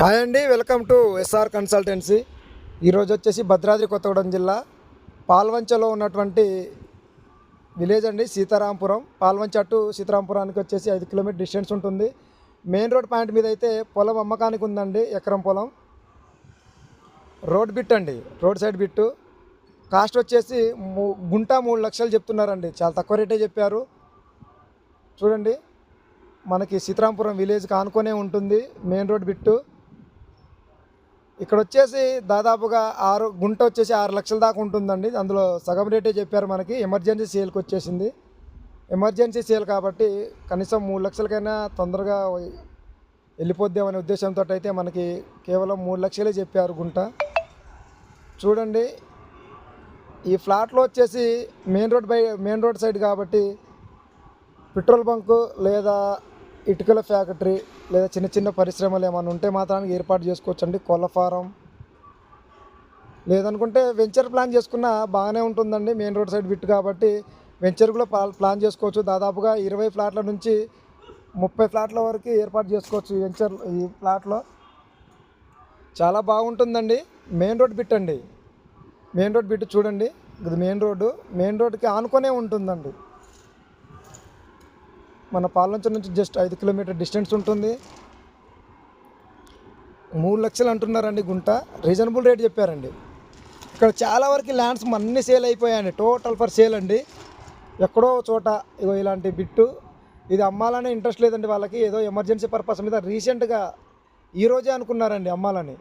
Hi అండి welcome to SR consultancy. ఈరోజు వచ్చేసి భద్రాద్రి కొత్తగూడెం జిల్లా పాల్వంచలో ఉన్నటువంటి విలేజ్ అండి సీతారాంపురం. పాల్వంచ టు సీతారాంపురానికి వచ్చేసి ఐదు కిలోమీటర్ డిస్టెన్స్ ఉంటుంది. మెయిన్ రోడ్ పాయింట్ మీద అయితే పొలం అమ్మకానికి ఉందండి ఎకరం పొలం. రోడ్ బిట్ అండి రోడ్ సైడ్ బిట్టు కాస్ట్ వచ్చేసి మూ- గుంట మూడు లక్షలు చెప్తున్నారండి చాలా తక్కువ రేటే చెప్పారు. చూడండి మనకి సీతారాంపురం విలేజ్కి ఆనుకొనే ఉంటుంది మెయిన్ రోడ్ బిట్టు. ఇక్కడ వచ్చేసి దాదాపుగా ఆరు గుంట వచ్చేసి ఆరు లక్షల దాకా ఉంటుందండి. అందులో సగం రేటే చెప్పారు మనకి. ఎమర్జెన్సీ సేల్కి వచ్చేసింది. ఎమర్జెన్సీ సేల్ కాబట్టి కనీసం మూడు లక్షలకైనా తొందరగా వెళ్ళిపోద్దామనే ఉద్దేశంతో అయితే మనకి కేవలం మూడు లక్షలే చెప్పారు గుంట. చూడండి ఈ ఫ్లాట్లో వచ్చేసి main road by main road side కాబట్టి పెట్రోల్ బంకు లేదా ఇటుకల ఫ్యాక్టరీ లేదా చిన్న చిన్న పరిశ్రమలు ఏమైనా ఉంటే మాత్రానికి ఏర్పాటు చేసుకోవచ్చండి. కోళ్ళ ఫారం. లేదనుకుంటే వెంచర్ ప్లాన్ చేసుకున్న బాగానే ఉంటుందండి. మెయిన్ రోడ్ సైడ్ బిట్ కాబట్టి వెంచర్ కూడా ప్లాన్ చేసుకోవచ్చు. దాదాపుగా ఇరవై ఫ్లాట్ల నుంచి ముప్పై ఫ్లాట్ల వరకు ఏర్పాటు చేసుకోవచ్చు వెంచర్ ఈ ఫ్లాట్లో చాలా బాగుంటుందండి. మెయిన్ రోడ్ బిట్ అండి. మెయిన్ రోడ్ బిట్ చూడండి. ఇది మెయిన్ రోడ్డు. మెయిన్ రోడ్కి ఆనుకొనే ఉంటుందండి. మన పాలంచ నుంచి జస్ట్ ఐదు కిలోమీటర్ డిస్టెన్స్ ఉంటుంది. మూడు లక్షలు అంటున్నారండి గుంట. రీజనబుల్ రేట్ చెప్పారండి. ఇక్కడ చాలా వరకు ల్యాండ్స్ అన్ని సేల్ అయిపోయాయండి. టోటల్ ఫర్ సేల్ అండి. ఎక్కడో చోట ఇగో ఇలాంటి బిట్టు. ఇది అమ్మాలనే ఇంట్రెస్ట్ లేదండి వాళ్ళకి. ఏదో ఎమర్జెన్సీ పర్పస్ మీద రీసెంట్గా ఈరోజే అనుకున్నారండి అమ్మాలని.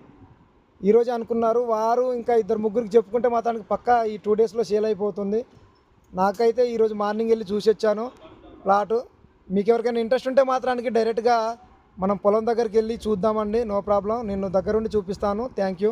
ఈరోజే అనుకున్నారు. వారు ఇంకా ఇద్దరు ముగ్గురికి చెప్పుకుంటే మాత్రానికి పక్కా ఈ టూ డేస్లో సేల్ అయిపోతుంది. నాకైతే ఈరోజు మార్నింగ్ వెళ్ళి చూసి వచ్చాను ప్లాటు. మీకు ఎవరికైనా ఇంట్రెస్ట్ ఉంటే మాత్రానికి డైరెక్ట్గా మనం పొలం దగ్గరికి వెళ్ళి చూద్దామండి. నో ప్రాబ్లం నేను దగ్గరుండి చూపిస్తాను. Thank you